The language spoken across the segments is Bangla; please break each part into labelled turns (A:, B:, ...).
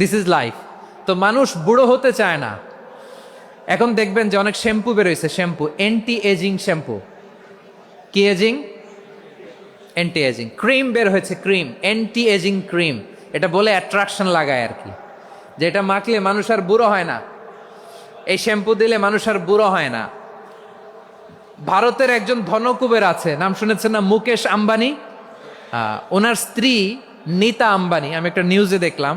A: দিস ইজ লাইফ তো মানুষ বুড়ো হতে চায় না। এখন দেখবেন যে অনেক শ্যাম্পু বেরোয়েছে শ্যাম্পু অ্যান্টি এজিং শ্যাম্পু। কি এজিং অ্যান্টি এজিং ক্রিম বের হয়েছে ক্রিম অ্যান্টি এজিং ক্রিম এটা বলে অ্যাট্রাকশন লাগায় আর কি। যে এটা মাখলে মানুষ আর বুড়ো হয় না। এই শ্যাম্পু দিলে মানুষ আর বুড়ো হয় না। ভারতের একজন ধনকুবের আছে, নাম শুনেছেন না? মুকেশ আম্বানি? ওনার স্ত্রী নীতা আম্বানি। আমি একটা নিউজে দেখলাম।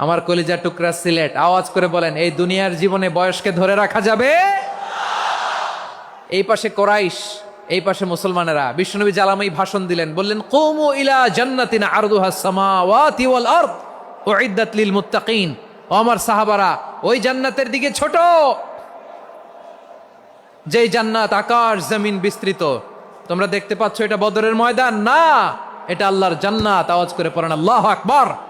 A: আমার কলিজা টুকরা সিলেট। আওয়াজ করে বলেন, এই দুনিয়ার জীবনে বয়সকে ধরে রাখা যাবে? এই পাশে কোরাইশ, এই পাশে মুসলমানেরা। বিষ্ণুনবী জালামাই ভাষণ দিলেন, বললেন, কৌমু ইলা জান্নাতিন আরদুহা সামাওয়াতি ওয়াল আরদ, উইদ্দাত লিল মুত্তাকিন। ও আমার সাহাবারা, ওই জান্নাতের দিকে ছোট। যেই জান্নাত আকাশ, জমিন বিস্তৃত। তোমরা দেখতে পাচ্ছ এটা বদরের ময়দান। না, এটা আল্লাহর জান্নাত। আওয়াজ করে পড়েন, আল্লাহ আকবার।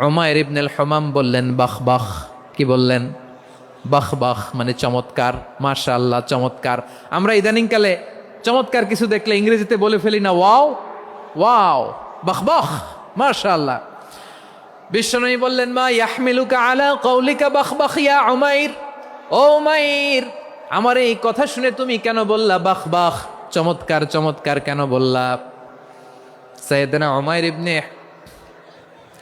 A: উমাইর ইবনুল হমাম বললেন, বাহ বাহ। কি বললেন? বাহ বাহ মানে চমৎকার। মাশা আল্লাহ চমৎকার। আমরা ইদানিংকালে চমৎকার কিছু দেখলে ইংরেজিতে বলে ফেলি না, ওয়াও ওয়াও, বাহ বাহ। মাশা আল্লাহ বিশ্বনবী বললেন, মা ইয়াহমিলুকা আলা কৌলিকা বাহ বাহ, ইয়া উমাইর। ও উমাইর, আমার এই কথা শুনে তুমি কেন বললা বাহ বাহ? চমৎকার চমৎকার কেন বললা? সৈয়দনা উমাইর ইবনে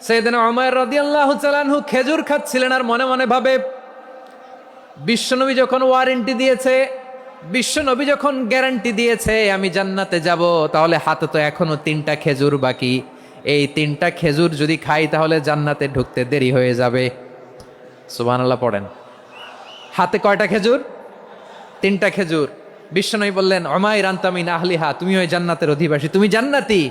A: সেদিন অমর রাদিয়াল্লাহু তাআলাহু খেজুর খাচ্ছিলেন আর মনে মনে ভাবে, বিশ্বনবী যখন ওয়ারেন্টি দিয়েছে, বিশ্বনবী যখন গ্যারান্টি দিয়েছে, আমি জান্নাতে যাব, তাহলে হাতে তো এখনও তিনটা খেজুর বাকি। এই তিনটা খেজুর যদি খাই, তাহলে জান্নাতে ঢুকতে দেরি হয়ে যাবে। সুবহানাল্লাহ পড়েন। হাতে কয়টা খেজুর? তিনটা খেজুর। বিশ্বনবী বললেন অমায় রান্তামিন আহলিহা তুমি ওই জান্নাতের অধিবাসী, তুমি জান্নাতি।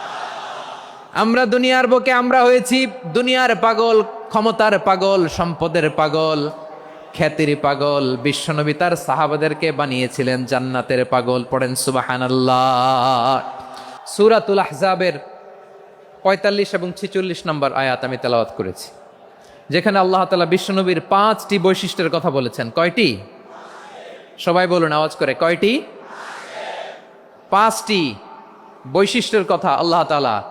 A: আমরা দুনিয়ার বুকে আমরা হয়েছি দুনিয়ার পাগল, ক্ষমতার পাগল, সম্পদের পাগল, খ্যাতির পাগল। বিশ্বনবী তার সাহাবাদেরকে বানিয়েছিলেন জান্নাতের পাগল। পড়েন সুবাহান সুরাতুল আহজাবের পঁয়তাল্লিশ এবং ছিচল্লিশ নম্বর আয়াত আমি তেলাওয়াত করেছি। যেখানে আল্লাহ তালা বিশ্বনবীর পাঁচটি বৈশিষ্ট্যের কথা বলেছেন। কয়টি? সবাই বলুন, আওয়াজ করে, কয়টি? পাঁচটি বৈশিষ্ট্যের কথা আল্লাহ তালা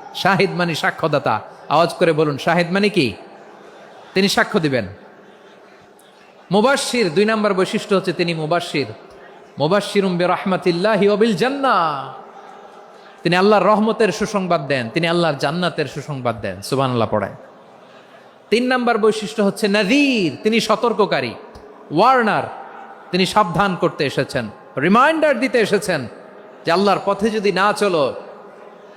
A: শাহিদ মানে সাক্ষ্যদাতা। আওয়াজ করে বলুন, শাহিদ মানে কি? তিনি সাক্ষ্য দিবেন। মুবাসির দুই নম্বর বৈশিষ্ট্য হচ্ছে তিনি মুবাসির মুবাসির উম্বে রহমাতিল্লাহি অবিল জান্না তিনি আল্লাহর রহমতের সুসংবাদ দেন, তিনি আল্লাহর জান্নাতের সুসংবাদ দেন। সুবান আল্লাহ পড়ায় তিন নম্বর বৈশিষ্ট্য হচ্ছে নাদির, তিনি সতর্ককারী। ওয়ার্নার, তিনি সাবধান করতে এসেছেন। রিমাইন্ডার দিতে এসেছেন যে আল্লাহর পথে যদি না চলো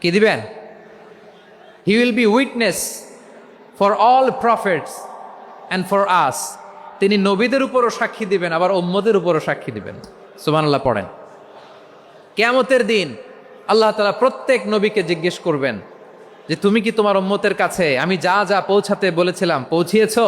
A: কি দিবেন he will be witness for all prophets and for us তিনি নবীদের উপরও সাক্ষী দিবেন, আবার ওম্মদের উপরও সাক্ষী দিবেন। সুবহানাল্লাহ পড়েন। কেয়ামতের দিন আল্লাহ তালা প্রত্যেক নবীকে জিজ্ঞেস করবেন যে, তুমি কি তোমার উম্মতের কাছে, আমি যা যা পৌঁছাতে বলেছিলাম, পৌঁছিয়েছো?